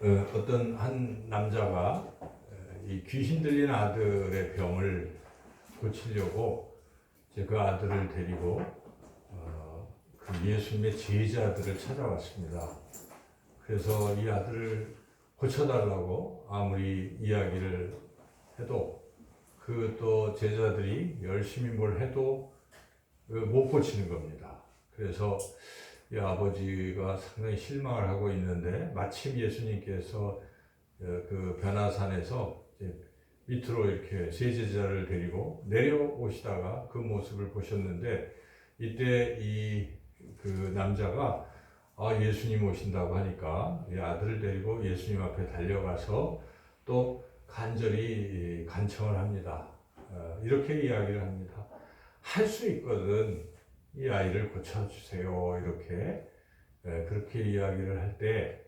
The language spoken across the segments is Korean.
어, 어떤 한 남자가 어, 이 귀신 들린 아들의 병을 고치려고 그 아들을 데리고 어, 그 예수님의 제자들을 찾아왔습니다. 그래서 이 아들을 고쳐달라고 아무리 이야기를 해도 그 또 제자들이 열심히 뭘 해도 그못 고치는 겁니다. 그래서 이 아버지가 상당히 실망을 하고 있는데 마침 예수님께서 어, 그 변화산에서 밑으로 이렇게 세 제자를 데리고 내려오시다가 그 모습을 보셨는데 이때 이 그 남자가 아 예수님 오신다고 하니까 이 아들을 데리고 예수님 앞에 달려가서 또 간절히 간청을 합니다. 어, 이렇게 이야기를 합니다. 할 수 있거든 이 아이를 고쳐주세요. 이렇게 예, 그렇게 이야기를 할 때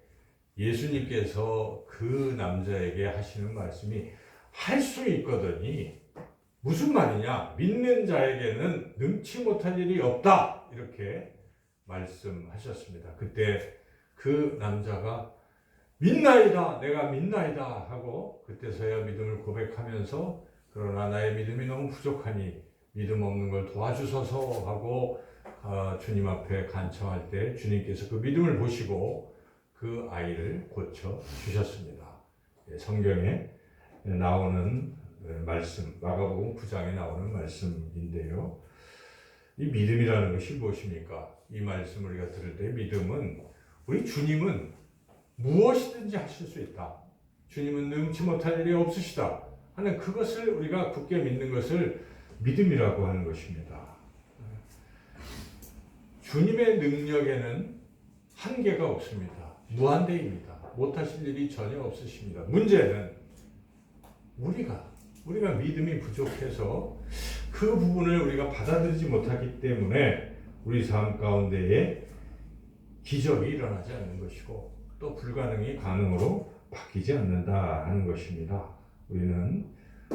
예수님께서 그 남자에게 하시는 말씀이 할 수 있거든이. 무슨 말이냐? 믿는 자에게는 능치 못할 일이 없다. 이렇게 말씀하셨습니다. 그때 그 남자가 믿나이다 내가 믿나이다 하고 그때서야 믿음을 고백하면서 그러나 나의 믿음이 너무 부족하니 믿음 없는 걸 도와주소서 하고 어, 주님 앞에 간청할 때 주님께서 그 믿음을 보시고 그 아이를 고쳐 주셨습니다. 예, 성경에 나오는 어, 말씀, 마가복음 9장에 나오는 말씀인데요. 이 믿음이라는 것이 무엇입니까? 이 말씀을 우리가 들을 때 믿음은 우리 주님은 무엇이든지 하실 수 있다. 주님은 능치 못할 일이 없으시다. 하는 그것을 우리가 굳게 믿는 것을 믿음이라고 하는 것입니다. 주님의 능력에는 한계가 없습니다. 무한대입니다. 못하실 일이 전혀 없으십니다. 문제는 우리가 우리가 믿음이 부족해서 그 부분을 우리가 받아들이지 못하기 때문에 우리 삶 가운데에 기적이 일어나지 않는 것이고 또 불가능이 가능으로 바뀌지 않는다 하는 것입니다. 우리는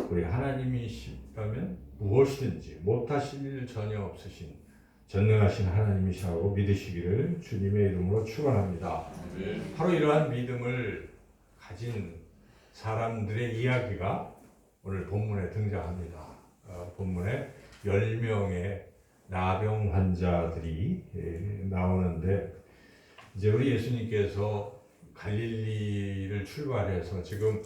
우리 하나님이시 라면 무엇이든지 못하실 일 전혀 없으신 전능하신 하나님이시라고 믿으시기를 주님의 이름으로 축원합니다. 바로 이러한 믿음을 가진 사람들의 이야기가 오늘 본문에 등장합니다. 어, 본문에 10명의 나병 환자들이 예, 나오는데 이제 우리 예수님께서 갈릴리를 출발해서 지금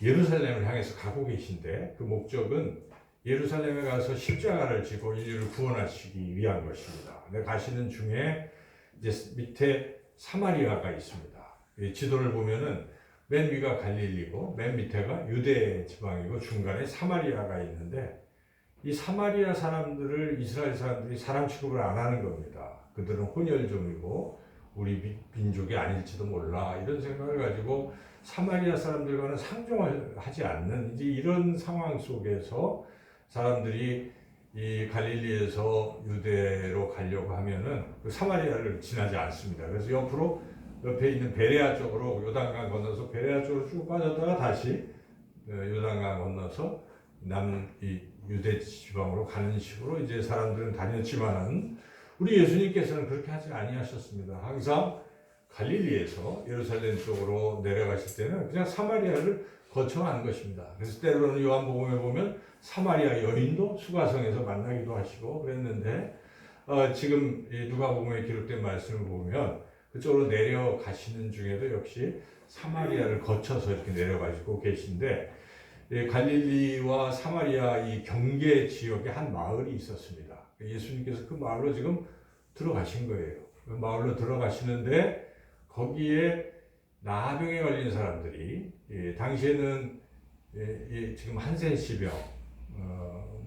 예루살렘을 향해서 가고 계신데 그 목적은 예루살렘에 가서 십자가를 지고 인류를 구원하시기 위한 것입니다. 근데 가시는 중에 이제 밑에 사마리아가 있습니다. 이 지도를 보면은 맨 위가 갈릴리고 맨 밑에가 유대 지방이고 중간에 사마리아가 있는데 이 사마리아 사람들을 이스라엘 사람들이 사람 취급을 안 하는 겁니다. 그들은 혼혈종이고 우리 미- 민족이 아닐지도 몰라 이런 생각을 가지고 사마리아 사람들과는 상종을 하지 않는 이제 이런 상황 속에서 사람들이 이 갈릴리에서 유대로 가려고 하면은 그 사마리아를 지나지 않습니다. 그래서 옆으로 옆에 있는 베레아 쪽으로 요단강 건너서 베레아 쪽으로 쭉 빠졌다가 다시 어, 요단강 건너서 남이 유대 지방으로 가는 식으로 이제 사람들은 다녔지만은 우리 예수님께서는 그렇게 하지 아니하셨습니다. 항상 갈릴리에서 예루살렘 쪽으로 내려가실 때는 그냥 사마리아를 거쳐간 것입니다. 그래서 때로는 요한복음에 보면 사마리아 여인도 수가성에서 만나기도 하시고 그랬는데 어, 지금 이 누가복음에 기록된 말씀을 보면 그쪽으로 내려가시는 중에도 역시 사마리아를 거쳐서 이렇게 내려가시고 계신데 이 갈릴리와 사마리아 이 경계 지역에 한 마을이 있었습니다. 예수님께서 그 마을로 지금 들어가신 거예요. 그 마을로 들어가시는데 거기에 나병에 걸린 사람들이 예, 당시에는 예, 예, 지금 한센시병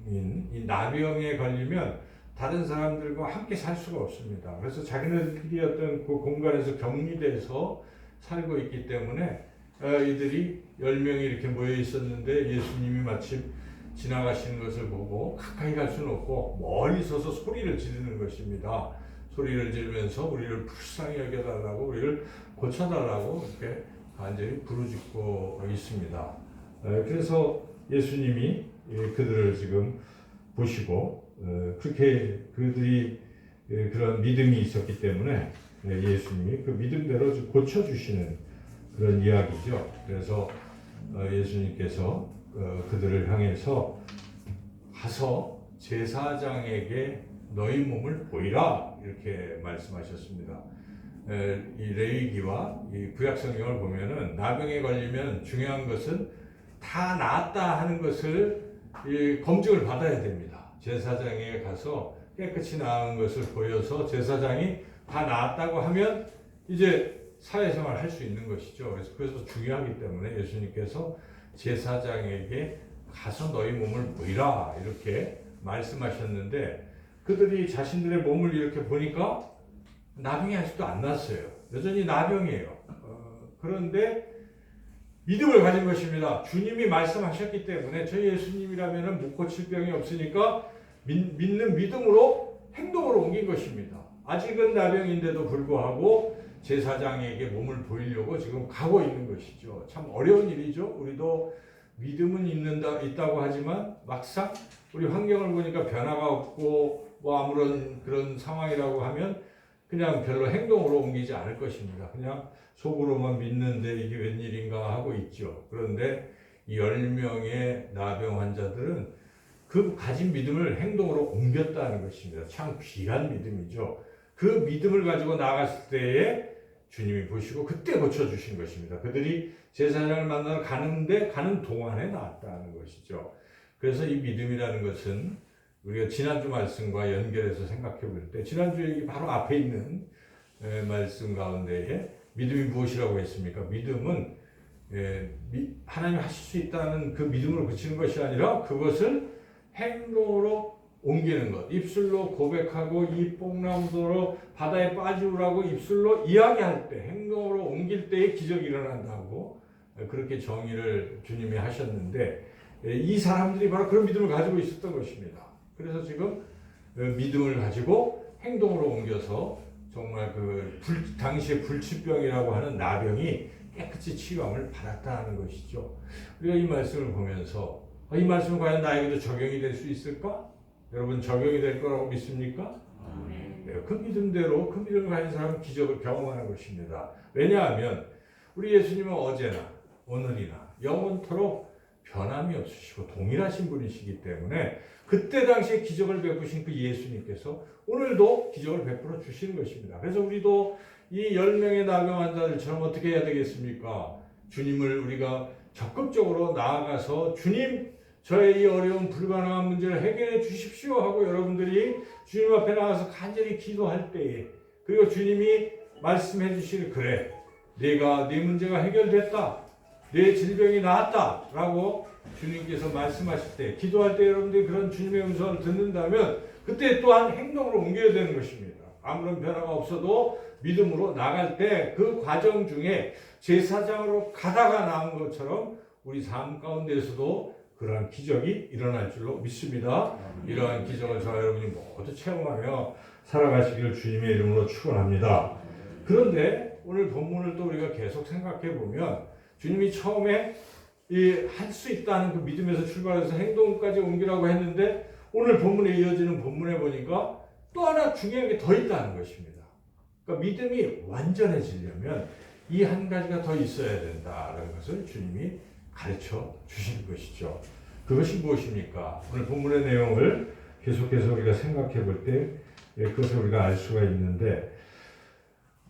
인 이 나병에 걸리면 다른 사람들과 함께 살 수가 없습니다. 그래서 자기네들끼리 어떤 그 공간에서 격리돼서 살고 있기 때문에 어, 이들이 열 명이 이렇게 모여 있었는데 예수님이 마침 지나가시는 것을 보고 가까이 갈 수는 없고 멀리 서서 소리를 지르는 것입니다. 소리를 지르면서 우리를 불쌍히 여겨달라고 우리를 고쳐달라고 이렇게 간절히 부르짖고 있습니다. 어, 그래서 예수님이 예, 그들을 지금 보시고 어, 그렇게 그들이 예, 그런 믿음이 있었기 때문에 예, 예수님이 그 믿음대로 좀 고쳐주시는 그런 이야기죠. 그래서 어, 예수님께서 어, 그들을 향해서 가서 제사장에게 너희 몸을 보이라 이렇게 말씀하셨습니다. 에, 이 레위기와 이 구약 성경을 보면은 나병에 걸리면 중요한 것은 다 나았다 하는 것을 이 검증을 받아야 됩니다. 제사장에게 가서 깨끗이 나은 것을 보여서 제사장이 다 나았다고 하면 이제 사회생활 할 수 있는 것이죠. 그래서 그래서 중요하기 때문에 예수님께서 제사장에게 가서 너희 몸을 보이라 이렇게 말씀하셨는데 그들이 자신들의 몸을 이렇게 보니까 나병이 아직도 안 났어요. 여전히 나병이에요. 어, 그런데 믿음을 가진 것입니다. 주님이 말씀하셨기 때문에 저희 예수님이라면 못 고칠 병이 없으니까 믿, 믿는 믿음으로 행동으로 옮긴 것입니다. 아직은 나병인데도 불구하고 제사장에게 몸을 보이려고 지금 가고 있는 것이죠. 참 어려운 일이죠. 우리도 믿음은 있는다 있다고 하지만 막상 우리 환경을 보니까 변화가 없고 뭐 아무런 그런 상황이라고 하면 그냥 별로 행동으로 옮기지 않을 것입니다. 그냥 속으로만 믿는데 이게 웬일인가 하고 있죠. 그런데 이 10명의 나병 환자들은 그 가진 믿음을 행동으로 옮겼다는 것입니다. 참 귀한 믿음이죠. 그 믿음을 가지고 나갔을 때에 주님이 보시고 그때 고쳐주신 것입니다. 그들이 제사장을 만나러 가는데 가는 동안에 나왔다는 것이죠. 그래서 이 믿음이라는 것은 우리가 지난주 말씀과 연결해서 생각해 볼 때, 지난주 여기 바로 앞에 있는 에, 말씀 가운데에 믿음이 무엇이라고 했습니까? 믿음은 하나님 하실 수 있다는 그 믿음을 붙이는 것이 아니라 그것을 행동으로 옮기는 것. 입술로 고백하고 이 뽕나무도로 바다에 빠지우라고 입술로 이야기할 때, 행동으로 옮길 때에 기적이 일어난다고 그렇게 정의를 주님이 하셨는데 이 사람들이 바로 그런 믿음을 가지고 있었던 것입니다. 그래서 지금 믿음을 가지고 행동으로 옮겨서 정말 그 불, 당시의 불치병이라고 하는 나병이 깨끗이 치유함을 받았다는 것이죠. 우리가 이 말씀을 보면서 이 말씀은 과연 나에게도 적용이 될 수 있을까? 여러분 적용이 될 거라고 믿습니까? 네, 그 믿음대로 그 믿음을 가진 사람은 기적을 경험하는 것입니다. 왜냐하면 우리 예수님은 어제나 오늘이나 영원토록 변함이 없으시고 동일하신 분이시기 때문에 그때 당시에 기적을 베푸신 그 예수님께서 오늘도 기적을 베풀어 주시는 것입니다. 그래서 우리도 이 10명의 나병 환자들처럼 어떻게 해야 되겠습니까? 주님을 우리가 적극적으로 나아가서 주님 저의 이 어려운 불가능한 문제를 해결해 주십시오 하고 여러분들이 주님 앞에 나가서 간절히 기도할 때에 그리고 주님이 말씀해 주시는 그래 내가 네 문제가 해결됐다 내 질병이 나았다라고 주님께서 말씀하실 때 기도할 때 여러분들이 그런 주님의 음성을 듣는다면 그때 또한 행동으로 옮겨야 되는 것입니다. 아무런 변화가 없어도 믿음으로 나갈 때 그 과정 중에 제사장으로 가다가 나온 것처럼 우리 삶 가운데서도 그러한 기적이 일어날 줄로 믿습니다. 이러한 기적을 저와 여러분이 모두 체험하며 살아가시기를 주님의 이름으로 축원합니다. 그런데 오늘 본문을 또 우리가 계속 생각해 보면 주님이 처음에 할 수 있다는 그 믿음에서 출발해서 행동까지 옮기라고 했는데 오늘 본문에 이어지는 본문에 보니까 또 하나 중요한 게 더 있다는 것입니다. 그러니까 믿음이 완전해지려면 이 한 가지가 더 있어야 된다는 것을 주님이 가르쳐 주시는 것이죠. 그것이 무엇입니까? 오늘 본문의 내용을 계속해서 우리가 생각해 볼때 예, 그것을 우리가 알 수가 있는데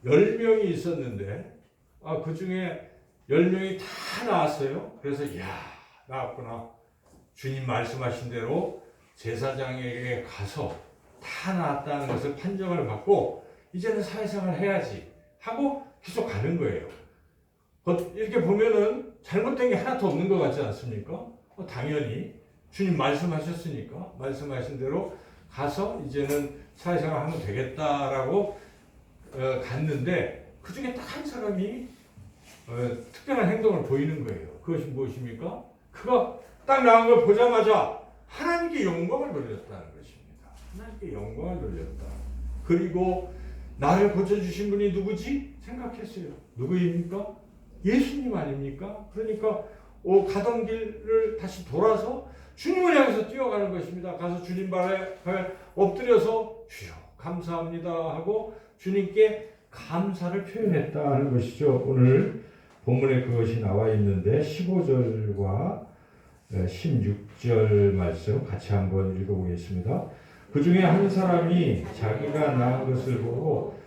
10명이 있었는데 아, 그 중에 10명이 다 나왔어요. 그래서 야 나왔구나. 주님 말씀하신 대로 제사장에게 가서 다 나왔다는 것을 판정을 받고 이제는 사회생활 해야지 하고 계속 가는 거예요. 이렇게 보면은 잘못된 게 하나도 없는 것 같지 않습니까? 어, 당연히 주님 말씀하셨으니까 말씀하신 대로 가서 이제는 사회생활 하면 되겠다라고 어, 갔는데 그 중에 딱 한 사람이 어, 특별한 행동을 보이는 거예요. 그것이 무엇입니까? 그가 딱 나온 걸 보자마자 하나님께 영광을 돌렸다는 것입니다. 하나님께 영광을 돌렸다. 그리고 나를 고쳐주신 분이 누구지? 생각했어요. 누구입니까? 예수님 아닙니까? 그러니까 오, 가던 길을 다시 돌아서 주님을 향해서 뛰어가는 것입니다. 가서 주님 발에 엎드려서 주여 감사합니다 하고 주님께 감사를 표현했다는 것이죠. 오늘 본문에 그것이 나와 있는데 15절과 16절 말씀 같이 한번 읽어보겠습니다. 그 중에 한 사람이 자기가 낳은 것을 보고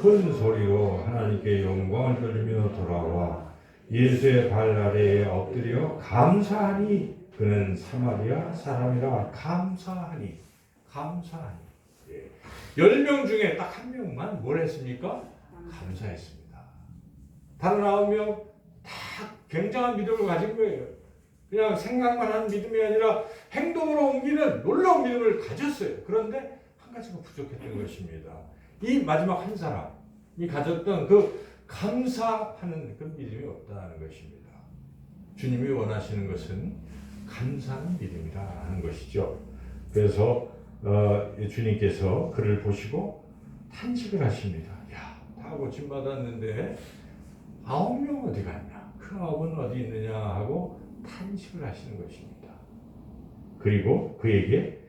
큰 소리로 하나님께 영광을 돌리며 돌아와 예수의 발 아래에 엎드려 감사하니 그는 사마리아 사람이라 감사하니 감사하니 예. 10명 중에 딱 한 명만 뭘 했습니까? 감사했습니다. 다른 아홉 명 다 굉장한 믿음을 가진 거예요. 그냥 생각만 하는 믿음이 아니라 행동으로 옮기는 놀라운 믿음을 가졌어요. 그런데 한 가지가 부족했던 것입니다. 이 마지막 한 사람이 가졌던 그 감사하는 그 믿음이 없다는 것입니다. 주님이 원하시는 것은 감사하는 믿음이라 하는 것이죠. 그래서 어, 주님께서 그를 보시고 탄식을 하십니다. 야, 다 고침 받았는데 아홉 명 어디 갔냐? 그 아홉은 어디 있느냐 하고 탄식을 하시는 것입니다. 그리고 그에게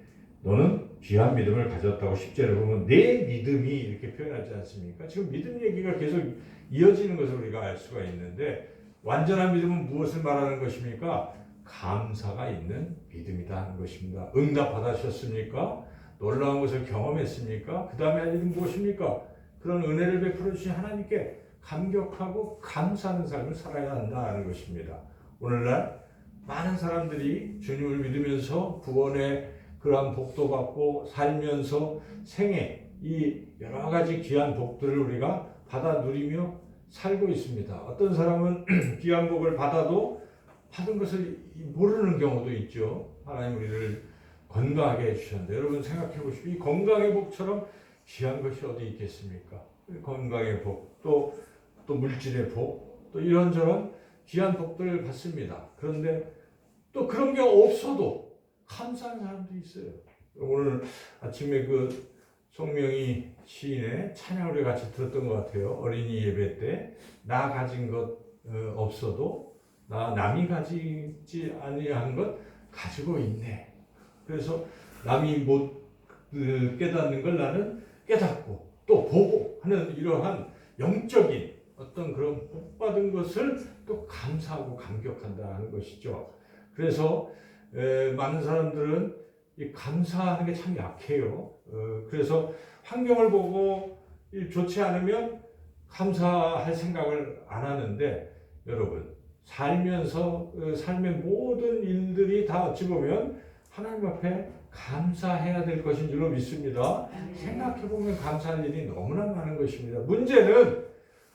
너는 귀한 믿음을 가졌다고 10절에 보면 내 믿음이 이렇게 표현하지 않습니까? 지금 믿음 얘기가 계속 이어지는 것을 우리가 알 수가 있는데 완전한 믿음은 무엇을 말하는 것입니까? 감사가 있는 믿음이다 하는 것입니다. 응답 받으셨습니까? 놀라운 것을 경험했습니까? 그 다음에 무엇입니까? 그런 은혜를 베풀어 주신 하나님께 감격하고 감사하는 삶을 살아야 한다는 것입니다. 오늘날 많은 사람들이 주님을 믿으면서 구원의 그러한 복도 받고 살면서 생애 이 여러 가지 귀한 복들을 우리가 받아 누리며 살고 있습니다. 어떤 사람은 귀한 복을 받아도 받은 것을 모르는 경우도 있죠. 하나님 우리를 건강하게 해주셨는데 여러분 생각해 보시오. 이 건강의 복처럼 귀한 것이 어디 있겠습니까? 건강의 복, 또, 또 물질의 복, 또 이런저런 귀한 복들을 받습니다. 그런데 또 그런 게 없어도 감사하는 사람도 있어요. 오늘 아침에 그 송명희 시인의 찬양을 같이 들었던 것 같아요. 어린이 예배 때 나 가진 것 어, 없어도 나 남이 가지지 아니한 것 가지고 있네. 그래서 남이 못 그, 깨닫는 걸 나는 깨닫고 또 보고 하는 이러한 영적인 어떤 그런 복 받은 것을 또 감사하고 감격한다는 것이죠. 그래서 에, 많은 사람들은 이 감사하는 게 참 약해요. 어, 그래서 환경을 보고 이 좋지 않으면 감사할 생각을 안 하는데 여러분 살면서 그 삶의 모든 일들이 다 어찌 보면 하나님 앞에 감사해야 될 것인 줄로 믿습니다. 생각해 보면 감사할 일이 너무나 많은 것입니다. 문제는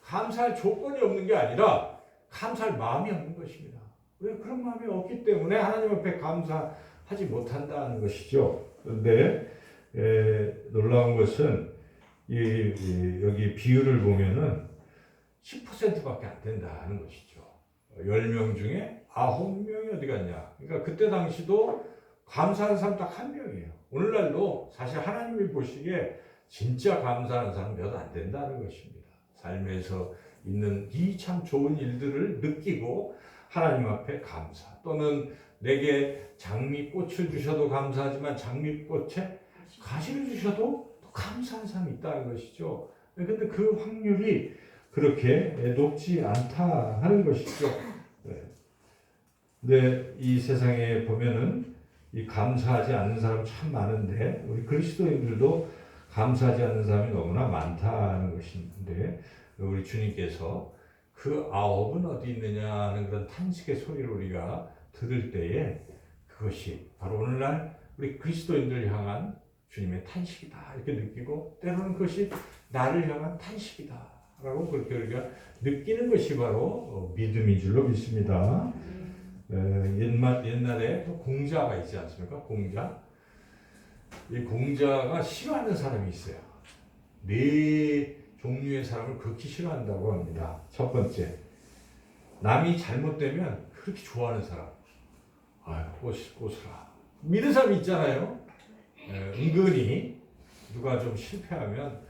감사할 조건이 없는 게 아니라 감사할 마음이 없는 것입니다. 왜 그런 마음이 없기 때문에 하나님 앞에 감사하지 못한다는 것이죠. 그런데 에, 놀라운 것은 이, 이, 여기 비율을 보면은 10%밖에 안 된다는 것이죠. 10명 중에 9명이 어디 갔냐. 그러니까 그때 당시도 감사하는 사람 딱 한 명이에요. 오늘날도 사실 하나님이 보시기에 진짜 감사하는 사람 몇 안 된다는 것입니다. 삶에서 있는 이 참 좋은 일들을 느끼고 하나님 앞에 감사 또는 내게 장미꽃을 주셔도 감사하지만 장미꽃에 가시를 주셔도 또 감사한 사람이 있다는 것이죠. 근데 그 확률이 그렇게 높지 않다 하는 것이죠. 네. 근데 이 세상에 보면은 이 감사하지 않는 사람 참 많은데 우리 그리스도인들도 감사하지 않는 사람이 너무나 많다는 것인데 우리 주님께서 그 아홉은 어디 있느냐 하는 그런 탄식의 소리를 우리가 들을 때에 그것이 바로 오늘날 우리 그리스도인들 향한 주님의 탄식이다 이렇게 느끼고 때로는 그것이 나를 향한 탄식이다 라고 그렇게 우리가 느끼는 것이 바로 어, 믿음인 줄로 믿습니다. 옛날, 옛날에 공자가 있지 않습니까? 공자. 이 공자가 싫어하는 사람이 있어요. 네 종류의 사람을 극히 싫어한다고 합니다. 첫 번째, 남이 잘못되면 그렇게 좋아하는 사람. 아유, 꽃이 꽃으라. 믿는 사람이 있잖아요. 에, 은근히 누가 좀 실패하면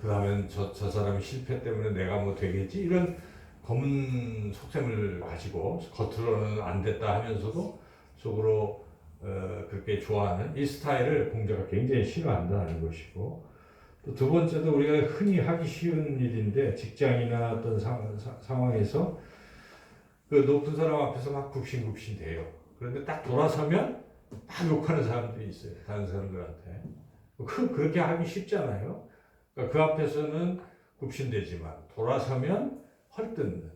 그 다음엔 저, 저 사람이 실패 때문에 내가 뭐 되겠지 이런 검은 속셈을 가지고 겉으로는 안 됐다 하면서도 속으로 어, 그렇게 좋아하는 이 스타일을 공자가 굉장히 싫어한다는 것이고 또 두 번째도 우리가 흔히 하기 쉬운 일인데 직장이나 어떤 상, 사, 상황에서 그 높은 사람 앞에서 막 굽신굽신 대요. 그런데 딱 돌아서면 막 욕하는 사람들이 있어요. 다른 사람들한테. 그, 그렇게 하기 쉽잖아요. 그러니까 그 앞에서는 굽신대지만 돌아서면 헐뜯는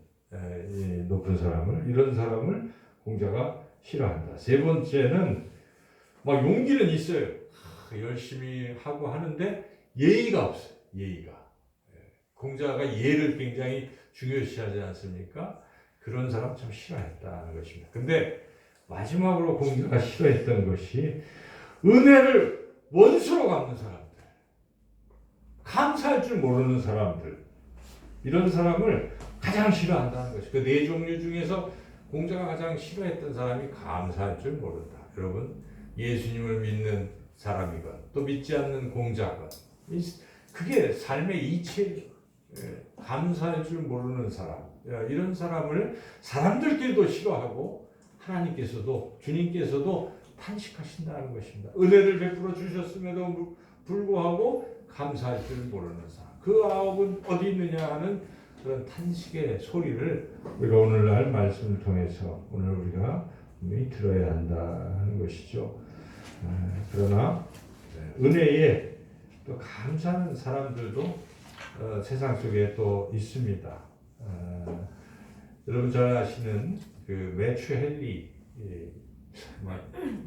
높은 사람을 이런 사람을 공자가 싫어한다. 세 번째는 막 용기는 있어요. 하, 열심히 하고 하는데 예의가 없어요. 예의가. 예, 공자가 예를 굉장히 중요시하지 않습니까? 그런 사람 참 싫어했다는 것입니다. 근데 마지막으로 공자가 싫어했던 것이 은혜를 원수로 갚는 사람들, 감사할 줄 모르는 사람들, 이런 사람을 가장 싫어한다는 것이 그 네 종류 중에서 공자가 가장 싫어했던 사람이 감사할 줄 모른다. 여러분 예수님을 믿는 사람이건 또 믿지 않는 공자건 이- 그게 삶의 이치예요. 예, 감사할 줄 모르는 사람 야, 이런 사람을 사람들끼리도 싫어하고 하나님께서도 주님께서도 탄식하신다는 것입니다. 은혜를 베풀어 주셨음에도 불구하고 감사할 줄 모르는 사람. 그 아홉은 어디 있느냐 하는 그런 탄식의 소리를 우리가 오늘날 말씀을 통해서 오늘 우리가 들어야 한다 하는 것이죠. 아, 그러나 은혜에 또 감사하는 사람들도 어, 세상 속에 또 있습니다. 어, 여러분 잘 아시는 그 매추 헨리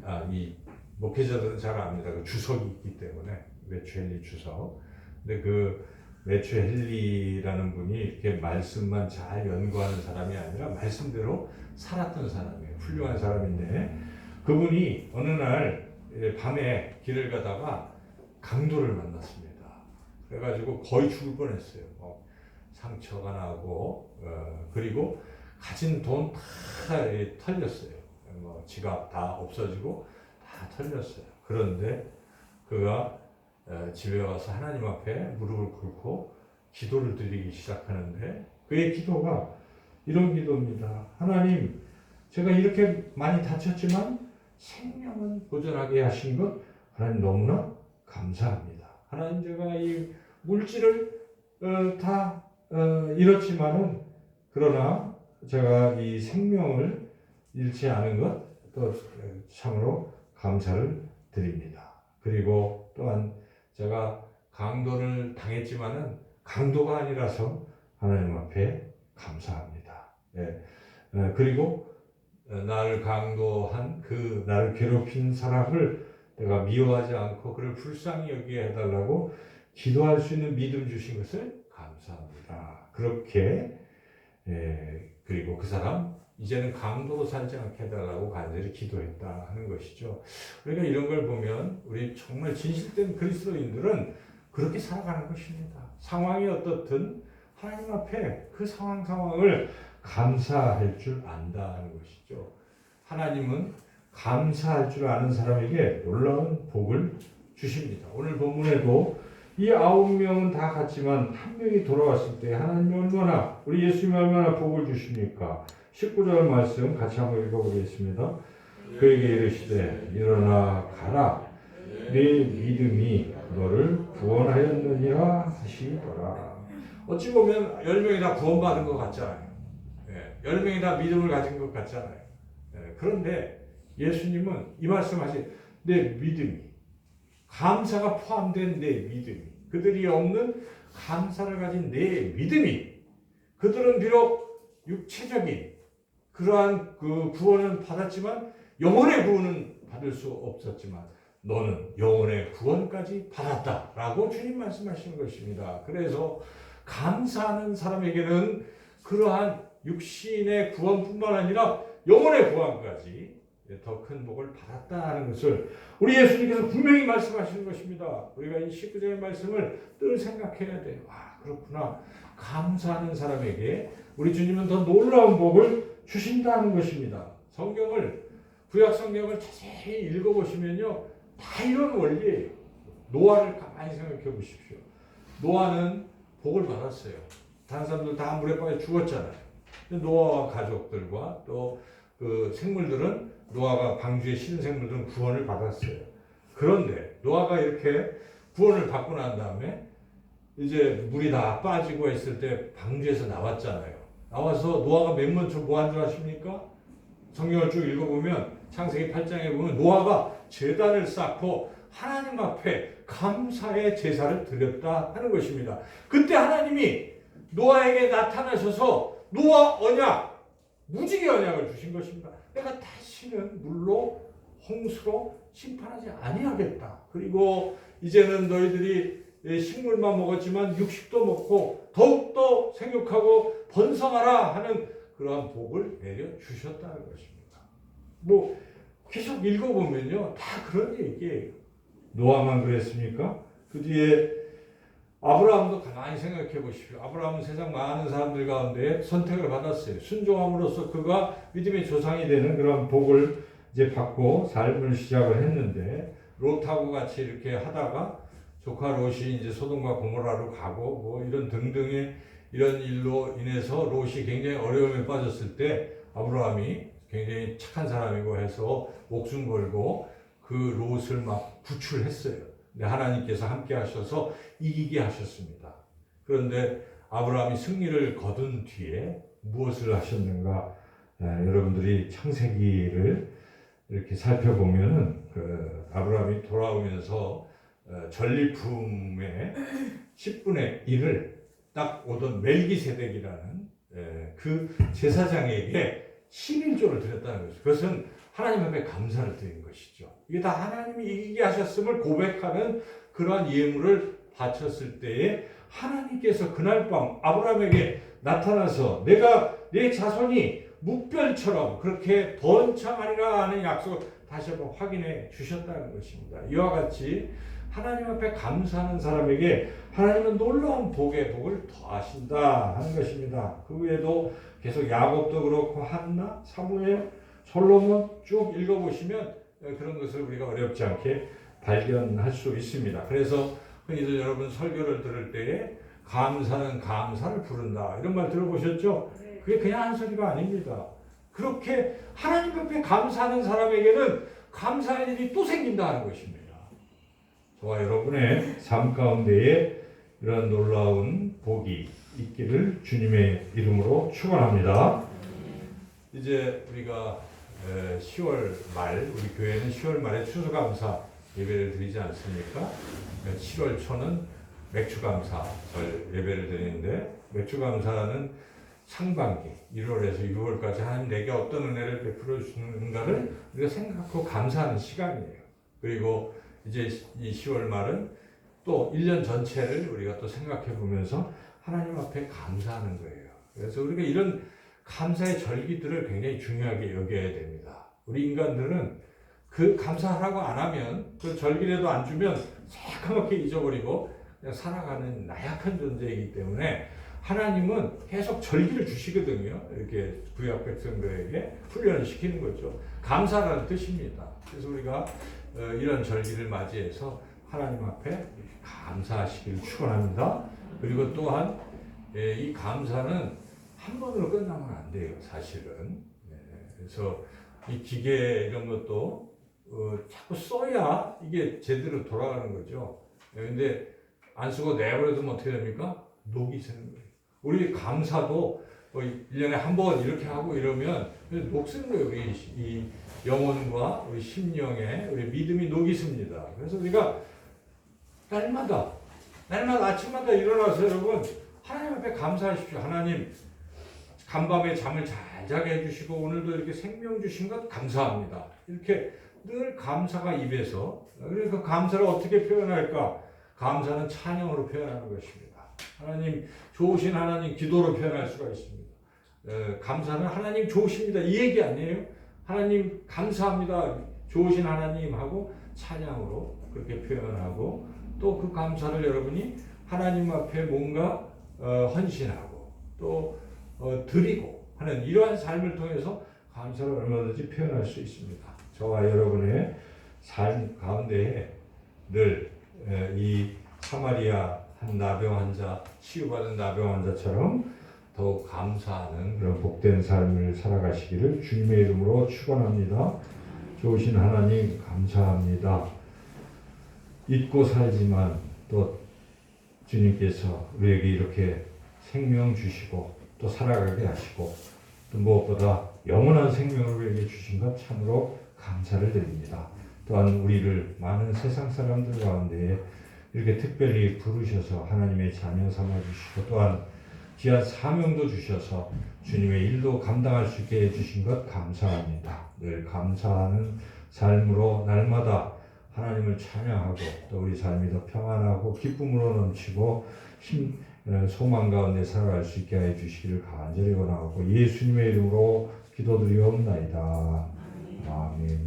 아, 이 목회자들은 잘 압니다. 그 주석이 있기 때문에 매추 헨리 주석. 근데 그 매추 헨리라는 분이 이렇게 말씀만 잘 연구하는 사람이 아니라 말씀대로 살았던 사람이에요. 훌륭한 사람인데 그분이 어느 날 예, 밤에 길을 가다가 강도를 만났습니다. 그래가지고 거의 죽을 뻔했어요. 뭐 상처가 나고 어, 그리고 가진 돈 다 털렸어요. 뭐 지갑 다 없어지고 다 털렸어요. 그런데 그가 어, 집에 와서 하나님 앞에 무릎을 꿇고 기도를 드리기 시작하는데 그의 기도가 이런 기도입니다. 하나님, 제가 이렇게 많이 다쳤지만 생명은 보존하게 하신 것 하나님 너무나 감사합니다. 하나님 제가 이 물질을 어, 다 어, 잃었지만은 그러나 제가 이 생명을 잃지 않은 것 또 참으로 감사를 드립니다. 그리고 또한 제가 강도를 당했지만은 강도가 아니라서 하나님 앞에 감사합니다. 예. 어, 그리고 어, 나를 강도한 그 나를 괴롭힌 사람을 내가 미워하지 않고 그를 불쌍히 여기게 해달라고 기도할 수 있는 믿음 주신 것을 감사합니다. 그렇게 예, 그리고 그 사람 이제는 강도로 살지 않게 해달라고 간절히 기도했다 하는 것이죠. 우리가 이런 걸 보면 우리 정말 진실된 그리스도인들은 그렇게 살아가는 것입니다. 상황이 어떻든 하나님 앞에 그 상황 상황을 감사할 줄 안다는 것이죠. 하나님은 감사할 줄 아는 사람에게 놀라운 복을 주십니다. 오늘 본문에도 이 아홉 명은 다 갔지만 한 명이 돌아왔을 때 하나님이 얼마나 우리 예수님이 얼마나 복을 주십니까? 19절 말씀 같이 한번 읽어보겠습니다. 그에게 이르시되 일어나 가라 내 믿음이 너를 구원하였느니라 하시더라. 어찌 보면 열 명이 다 구원받은 것 같잖아요. 예, 열 명이 다 믿음을 가진 것 같잖아요. 예, 그런데 예수님은 이 말씀하신 내 믿음이 감사가 포함된 내 믿음이 그들이 없는 감사를 가진 내 믿음이 그들은 비록 육체적인 그러한 그 구원은 받았지만 영혼의 구원은 받을 수 없었지만 너는 영혼의 구원까지 받았다라고 주님 말씀하시는 것입니다. 그래서 감사하는 사람에게는 그러한 육신의 구원뿐만 아니라 영혼의 구원까지 더 큰 복을 받았다는 것을 우리 예수님께서 분명히 말씀하시는 것입니다. 우리가 이 19절의 말씀을 늘 생각해야 돼요. 아, 그렇구나. 감사하는 사람에게 우리 주님은 더 놀라운 복을 주신다는 것입니다. 성경을 구약 성경을 자세히 읽어보시면요, 다 이런 원리예요. 노아를 가만히 생각해 보십시오. 노아는 복을 받았어요. 다른 사람들 다 물에 빠져 죽었잖아요. 노아와 가족들과 또 그 생물들은 노아가 방주에 실은 생물들은 구원을 받았어요. 그런데 노아가 이렇게 구원을 받고 난 다음에 이제 물이 다 빠지고 했을 때 방주에서 나왔잖아요. 나와서 노아가 맨 먼저 뭐한 줄 아십니까? 성경을 쭉 읽어보면 창세기 8장에 보면 노아가 제단을 쌓고 하나님 앞에 감사의 제사를 드렸다 하는 것입니다. 그때 하나님이 노아에게 나타나셔서 노아 언약, 무지개 언약을 주신 것입니다. 내가 다시는 물로 홍수로 심판하지 아니하겠다. 그리고 이제는 너희들이 식물만 먹었지만 육식도 먹고 더욱더 생육하고 번성하라 하는 그러한 복을 내려 주셨다는 것입니다. 뭐 계속 읽어보면요 다 그런 얘기예요. 노아만 그랬습니까? 그 뒤에 아브라함도 가만히 생각해 보십시오. 아브라함은 세상 많은 사람들 가운데 선택을 받았어요. 순종함으로써 그가 믿음의 조상이 되는 그런 복을 이제 받고 삶을 시작을 했는데 롯하고 같이 이렇게 하다가 조카 롯이 이제 소돔과 고모라로 가고 뭐 이런 등등의 이런 일로 인해서 롯이 굉장히 어려움에 빠졌을 때 아브라함이 굉장히 착한 사람이고 해서 목숨 걸고 그 롯을 막 구출했어요. 근데 하나님께서 함께 하셔서 이기게 하셨습니다. 그런데 아브라함이 승리를 거둔 뒤에 무엇을 하셨는가? 에, 여러분들이 창세기를 이렇게 살펴보면은 그 아브라함이 돌아오면서 어, 전리품의 10분의 1을 딱 오던 멜기세덱이라는 에, 그 제사장에게 11조를 드렸다는 거죠. 그것은 하나님 앞에 감사를 드린 것이죠. 이게 다 하나님이 이기게 하셨음을 고백하는 그러한 예물을 바쳤을 때에 하나님께서 그날 밤 아브라함에게 나타나서 내가 내 자손이 묵별처럼 그렇게 번창하리라 하는 약속을 다시 한번 확인해 주셨다는 것입니다. 이와 같이 하나님 앞에 감사하는 사람에게 하나님은 놀라운 복의 복을 더하신다 하는 것입니다. 그 외에도 계속 야곱도 그렇고 한나, 사무엘, 솔로몬 쭉 읽어보시면 그런 것을 우리가 어렵지 않게 발견할 수 있습니다. 그래서 흔히들 여러분 설교를 들을 때에 감사는 감사를 부른다 이런 말 들어보셨죠? 네. 그게 그냥 한 소리가 아닙니다. 그렇게 하나님 앞에 감사하는 사람에게는 감사의 일이 또 생긴다는 것입니다. 저와 여러분의 삶 가운데에 이런 놀라운 복이 있기를 주님의 이름으로 축원합니다. 이제 우리가 10월 말 우리 교회는 10월 말에 추수감사 예배를 드리지 않습니까? 7월 초는 맥주감사절 예배를 드리는데 맥주감사는 상반기 1월에서 6월까지 하나님 내게 어떤 은혜를 베풀어 주는가를 우리가 생각하고 감사하는 시간이에요. 그리고 이제 이 10월 말은 또 1년 전체를 우리가 또 생각해 보면서 하나님 앞에 감사하는 거예요. 그래서 우리가 이런 감사의 절기들을 굉장히 중요하게 여겨야 됩니다. 우리 인간들은 그 감사하라고 안 하면 그 절기라도 안 주면 새까맣게 잊어버리고 그냥 살아가는 나약한 존재이기 때문에 하나님은 계속 절기를 주시거든요. 이렇게 구약 백성들에게 훈련을 시키는 거죠. 감사라는 뜻입니다. 그래서 우리가 어, 이런 절기를 맞이해서 하나님 앞에 감사하시기를 축원합니다. 그리고 또한 예, 이 감사는 한 번으로 끝나면 안 돼요, 사실은. 예, 그래서 이 기계 이런 것도 어, 자꾸 써야 이게 제대로 돌아가는 거죠. 예, 근데 안 쓰고 내버려두면 어떻게 됩니까? 녹이 새는 거예요. 우리 감사도 뭐 1년에 한 번 이렇게 하고 이러면 녹슬는 거예요. 우리 이 영혼과 우리 심령에 우리 믿음이 녹이 습니다. 그래서 우리가 날마다 날마다 아침마다 일어나서 여러분 하나님 앞에 감사하십시오. 하나님 간밤에 잠을 잘 자게 해주시고 오늘도 이렇게 생명 주신 것 감사합니다. 이렇게 늘 감사가 입에서 그래서 감사를 어떻게 표현할까? 감사는 찬양으로 표현하는 것입니다. 하나님 좋으신 하나님 기도로 표현할 수가 있습니다. 에, 감사는 하나님 좋으십니다. 이 얘기 아니에요? 하나님 감사합니다. 좋으신 하나님 하고 찬양으로 그렇게 표현하고 또 그 감사를 여러분이 하나님 앞에 뭔가 어, 헌신하고 또 어, 드리고 하는 이러한 삶을 통해서 감사를 얼마든지 표현할 수 있습니다. 저와 여러분의 삶 가운데에 늘이 사마리아 한 나병 환자 치유받은 나병 환자처럼 더욱 감사하는 그런 복된 삶을 살아가시기를 주님의 이름으로 축원합니다. 좋으신 하나님 감사합니다. 잊고 살지만 또 주님께서 우리에게 이렇게 생명 주시고 또 살아가게 하시고 또 무엇보다 영원한 생명을 우리에게 주신 것 참으로 감사를 드립니다. 또한 우리를 많은 세상 사람들 가운데 이렇게 특별히 부르셔서 하나님의 자녀 삼아 주시고 또한 귀한 사명도 주셔서 주님의 일도 감당할 수 있게 해주신 것 감사합니다. 늘 감사하는 삶으로 날마다 하나님을 찬양하고 또 우리 삶이 더 평안하고 기쁨으로 넘치고 힘, 어, 소망 가운데 살아갈 수 있게 해 주시기를 간절히 원하고 예수님의 이름으로 기도드리옵나이다. 아멘.